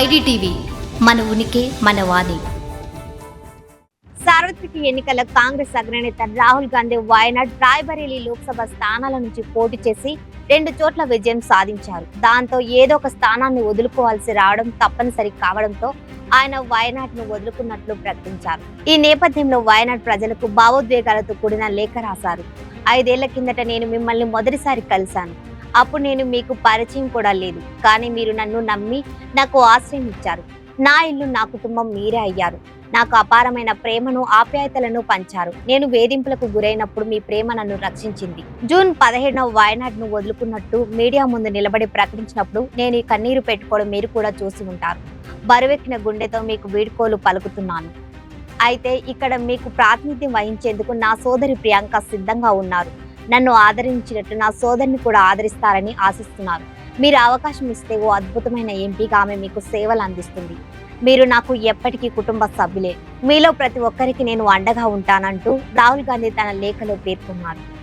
IDTV మన ఉనికి మన వాణి. సార్వత్రిక ఎన్నికల కాంగ్రెస్ అగ్రనేత రాహుల్ గాంధీ వాయనాడ్ రాయ్బరేలీ లోక్సభ స్థానాల నుంచి పోటీ చేసి రెండు చోట్ల విజయం సాధించారు. దాంతో ఏదో ఒక స్థానాన్ని వదులుకోవాల్సి రావడం తప్పనిసరి కావడంతో ఆయన వయనాడ్ను వదులుకున్నట్లు ప్రకటించారు. ఈ నేపథ్యంలో వయనాడ్ ప్రజలకు భావోద్వేగాలతో కూడిన లేఖ రాశారు. ఐదేళ్ళ కిందట నేను మిమ్మల్ని మొదటిసారి కలిశాను. అప్పుడు నేను మీకు పరిచయం కూడా లేదు. కానీ మీరు నన్ను నమ్మి నాకు ఆశ్రయం ఇచ్చారు. నా ఇల్లు నా కుటుంబం మీరే అయ్యారు. నాకు అపారమైన ప్రేమను ఆప్యాయతలను పంచారు. నేను వేధింపులకు గురైనప్పుడు మీ ప్రేమ నన్ను రక్షించింది. జూన్ పదిహేడవ వాయనాడ్ను వదులుకున్నట్టు మీడియా ముందు నిలబడి ప్రకటించినప్పుడు నేను ఈ కన్నీరు పెట్టుకోవడం మీరు కూడా చూసి ఉంటారు. బరువెక్కిన గుండెతో మీకు వీడ్కోలు పలుకుతున్నాను. అయితే ఇక్కడ మీకు ప్రాతినిధ్యం వహించేందుకు నా సోదరి ప్రియాంక సిద్ధంగా ఉన్నారు. నన్ను ఆదరించినట్టు నా సోదరిని కూడా ఆదరిస్తారని ఆశిస్తున్నారు మీరు అవకాశం ఇస్తే ఓ అద్భుతమైన ఎంపీగా ఆమె మీకు సేవలు అందిస్తుంది. మీరు నాకు ఎప్పటికీ కుటుంబ సభ్యులే. మీలో ప్రతి ఒక్కరికి నేను అండగా ఉంటానంటూ రాహుల్ గాంధీ తన లేఖలో పేర్కొన్నారు.